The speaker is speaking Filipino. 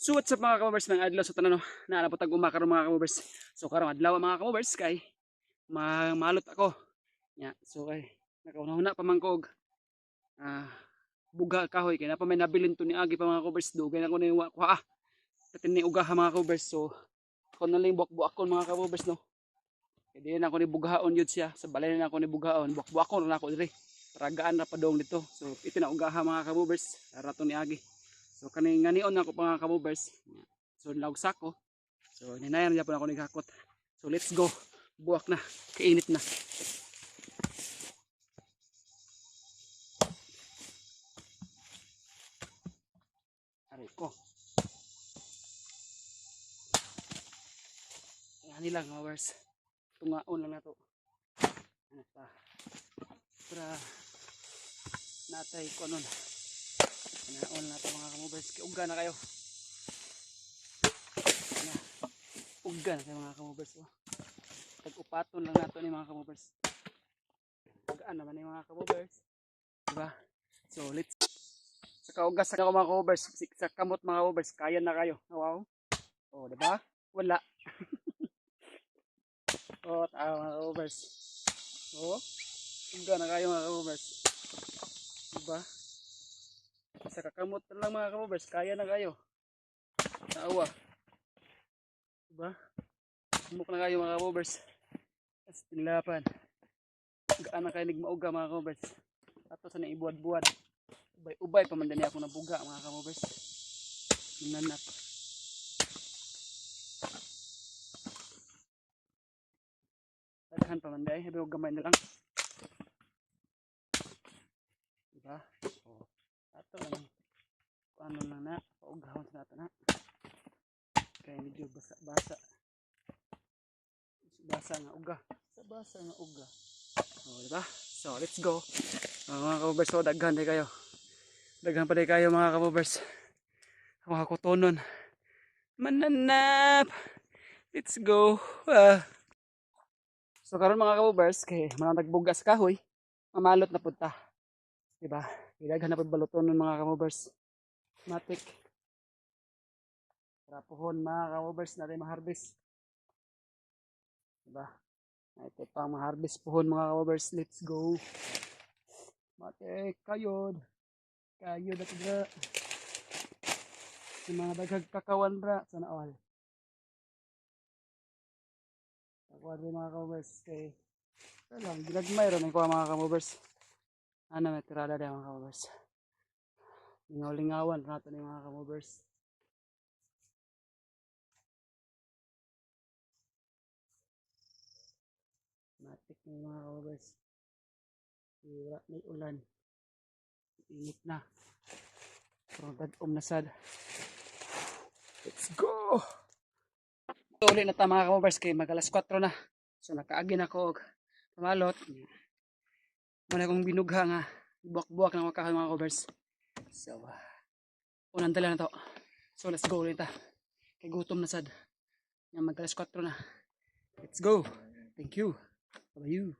So what's up mga kamubers, mga adlaw sa tanan no, naanapot ang umakaroon mga kamubers. So karong adlaw mga kamubers kay ma- malot ako. Ya, so kay nakauna pa man ko og ah buga kahoy kay na pa may nabilin to ni agi pa mga kamubers dugay na ko ni wa ko ah. Katin ni uga ha mga kamubers so ako na lang buak-buak ko mga kamubers no. Kay di na ako ni bugahaon yun siya sa balay na ako ni bugahaon buak-buak ko na ako diri. Taragaan na pa dong dito. So ito na uga ha mga kamubers. Arato ni agi. So kani nganion ako pa mga kamubers. So nilagsak ko. So ninayan niya po ako nagkakot. So let's go. Buwak na. Kainit na. Aray ko. Yan lang kamubers. Tungaon lang na to. Ano pa. Para natay ko nun. Naon na ito mga kamubers. Uga na kayo. Na. Uga na kayo mga kamubers. Oh. Tag-upaton lang nato ni mga kamubers. Ugaan naman ni mga kamubers. Diba? So, let's sa kaugas sa mga kamubers. Sa kamot mga kamubers. Kaya na kayo. Wow. Oh, diba? Wala. oh, tao mga kamubers. Oh. Uga na kayo mga kamubers. Diba? Sa kakamot na lang mga kamubers, kaya na kayo. Naawa. Diba? Sumok na kayo mga kamubers. Tapos tinlapan. Gaan na kayo nagmauga mga kamubers. Ato sa naibuad-buad. Ubay-ubay pa man din ako nabuga mga kamubers. Nanap. Taghan pa man dahil. Habi huwag gamay na lang. Diba ato lang ano lang na paugahon sa nato na. Kaya medyo basa basa. Basa nga uga. Sa basa nga uga. O diba so let's go. Uh, mga kabubers so daghan din kayo. Daghan pa kayo mga kabubers mga kutonon mananap! Let's go. Ah. so karon mga kabubers kay manang nagbuga sa kahoy mamalot na punta. Diba Ilaghan na pagbaluton ng mga kamubers. Matik. Rapuhon mga kamubers natin maharbis. Diba? Ito pang maharbis puhon mga kamubers. Let's go. Matik. Kayod. Kayod at dra. Sa mga daghag kakawan ra. Sana all. Kakuha rin mga kamubers. Kay ito lang. Ginagmay rin ko mga kamubers ano may tirada din mga kamubers lingaw-lingawan nato ni mga kamubers matik ni mga wala may ulan init na pero dad-om na sad let's go uli na ta mga kamubers kay mag alas 4 na so nakaagi na ko og pamalot Muna kong binugha nga. Buwak-buwak ng mga mga covers. So, uh, unang tala na to. So, let's go ulit ta. Kay gutom na sad. Nga mag 4 na. Let's go. Thank you. Bye-bye you.